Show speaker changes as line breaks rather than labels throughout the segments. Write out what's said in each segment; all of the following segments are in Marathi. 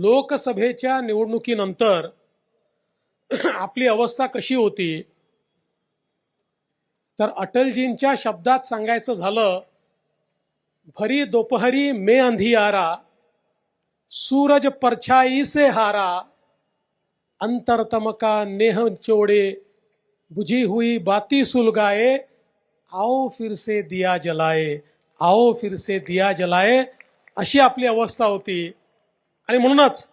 लोकसभेच्या निवडणुकीनंतर आपली अवस्था कशी होती? तर अटलजींच्या शब्दात सांगायचं झालं भरी दोपहरी में अंधियारा सूरज परछाई से हारा अंतरतमका नेह चोड़े बुझी हुई बाती सुलगाए आओ फिर से दिया जलाए आओ फिर से दिया जलाए अशी आपली अवस्था होती. आणि म्हणूनच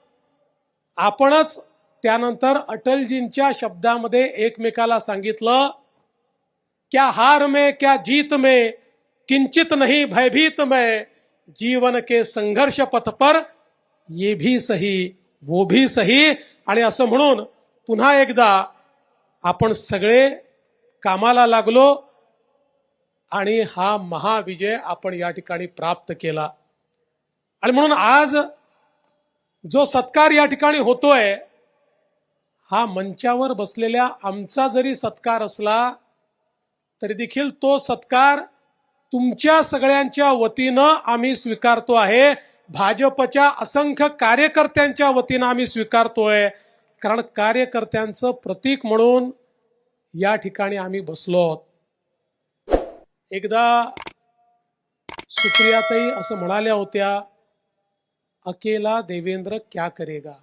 आपणच त्यानंतर अटलजींच्या शब्दामध्ये एकमेकाला सांगितलं क्या हार में क्या जीत में किंचित नाही भयभीत में जीवन के संघर्ष पथ पर ये भी सही वो भी सही. आणि असं म्हणून पुन्हा एकदा आपण सगळे कामाला लागलो आणि हा महाविजय आपण या ठिकाणी प्राप्त केला. आणि म्हणून आज जो सत्कार या ठिकाणी होतोय हा मंचावर बसलेल्या आमचा जरी सत्कार असला तरी देखील तो सत्कार तुमच्या सगळ्यांच्या वतीनं आम्ही स्वीकारतो आहे. भाजपच्या असंख्य कार्यकर्त्यांच्या वतीनं आम्ही स्वीकारतोय. कारण कार्यकर्त्यांचं प्रतीक म्हणून या ठिकाणी आम्ही बसलो. आहोत एकदा सुप्रियाताई असं म्हणाल्या होत्या अकेला देवेंद्र क्या करेगा?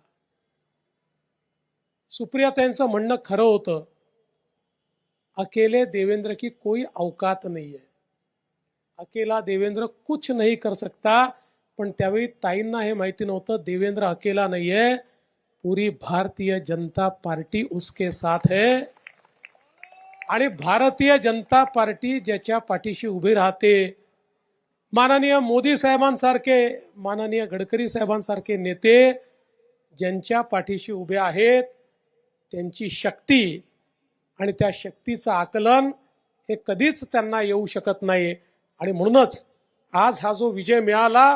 सुप्रियाताईंचं म्हणणं खरं होतं. अकेले देवेंद्र की कोई अवकात नहीं है अकेला देवेंद्र कुछ नहीं कर सकता पण त्यावेळी ताईंना हे माहिती नव्हतं देवेंद्र अकेला नाही आहे. पुरी भारतीय जनता पार्टी उसके साथ है. आणि भारतीय जनता पार्टी ज्याच्या पाठीशी उभी राहते माननीय मोदी साहेबांसारखे माननीय गडकरी साहेबांसारखे नेते ज्यांच्या पाठीशी उभे आहेत त्यांची शक्ती आणि त्या शक्तीचं आकलन हे कधीच त्यांना येऊ शकत नाही. आणि म्हणूनच आज हा जो विजय मिळाला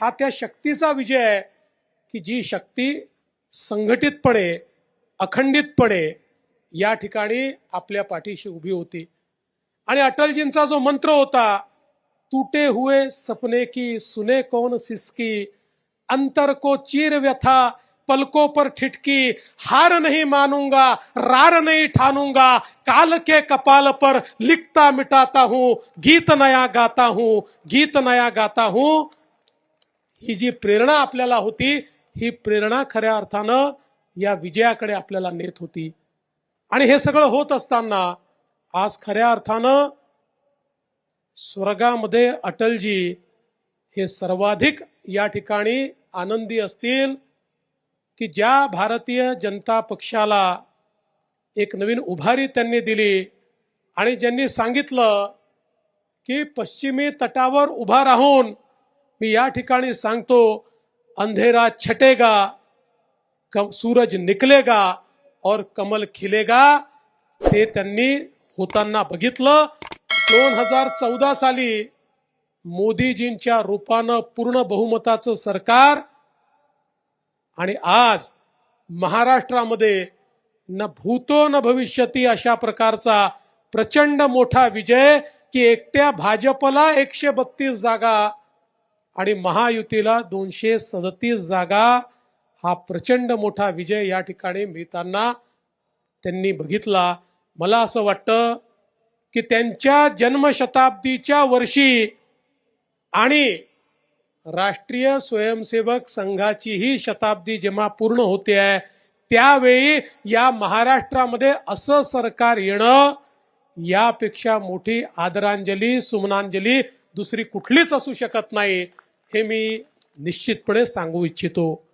हा त्या शक्तीचा विजय आहे की जी शक्ती संघटितपणे अखंडितपणे या ठिकाणी आपल्या पाठीशी उभी होती. आणि अटलजींचा जो मंत्र होता टूटे हुए सपने की सुने कौन सिसकी? अंतर को चीर व्यथा पलकों पर ठिटकी हार नहीं मानूंगा रार नहीं ठानूंगा काल के कपाल पर लिखता मिटाता हूं गीत नया गाता हूं गीत नया गाता हूं। ही जी प्रेरणा आपल्याला होती ही प्रेरणा खऱ्या अर्थानं या विजयाकडे आपल्याला नेत होती. आणि हे सगळं होत असताना आज खऱ्या अर्थानं स्वर्गामध्ये अटलजी हे सर्वाधिक या ठिकाणी आनंदी असतील की ज्या भारतीय जनता पक्षाला एक नवीन उभारी त्यांनी दिली आणि ज्यांनी सांगितलं की पश्चिमी तटावर उभा राहून मी या ठिकाणी सांगतो अंधेरा छटेगा कम सूरज निकलेगा और कमल खिलेगा ते त्यांनी होताना बघितलं. दोन हजार चौदा साली मोदीजींच्या रूपानं पूर्ण बहुमताचं सरकार आणि आज महाराष्ट्रामध्ये न भूतो न भविष्यती अशा प्रकारचा प्रचंड मोठा विजय की एकट्या भाजपला एकशे बत्तीस जागा आणि महायुतीला दोनशे सदतीस जागा हा प्रचंड मोठा विजय या ठिकाणी मिळताना त्यांनी बघितला. मला असं वाटतं की त्यांच्या जन्मशताब्दीच्या वर्षी आणि राष्ट्रीय स्वयंसेवक संघाचीही शताब्दी जेव्हा पूर्ण होते आहे त्यावेळी या महाराष्ट्रामध्ये असं सरकार येणं यापेक्षा मोठी आदरांजली सुमनांजली दुसरी कुठलीच असू शकत नाही हे मी निश्चितपणे सांगू इच्छितो.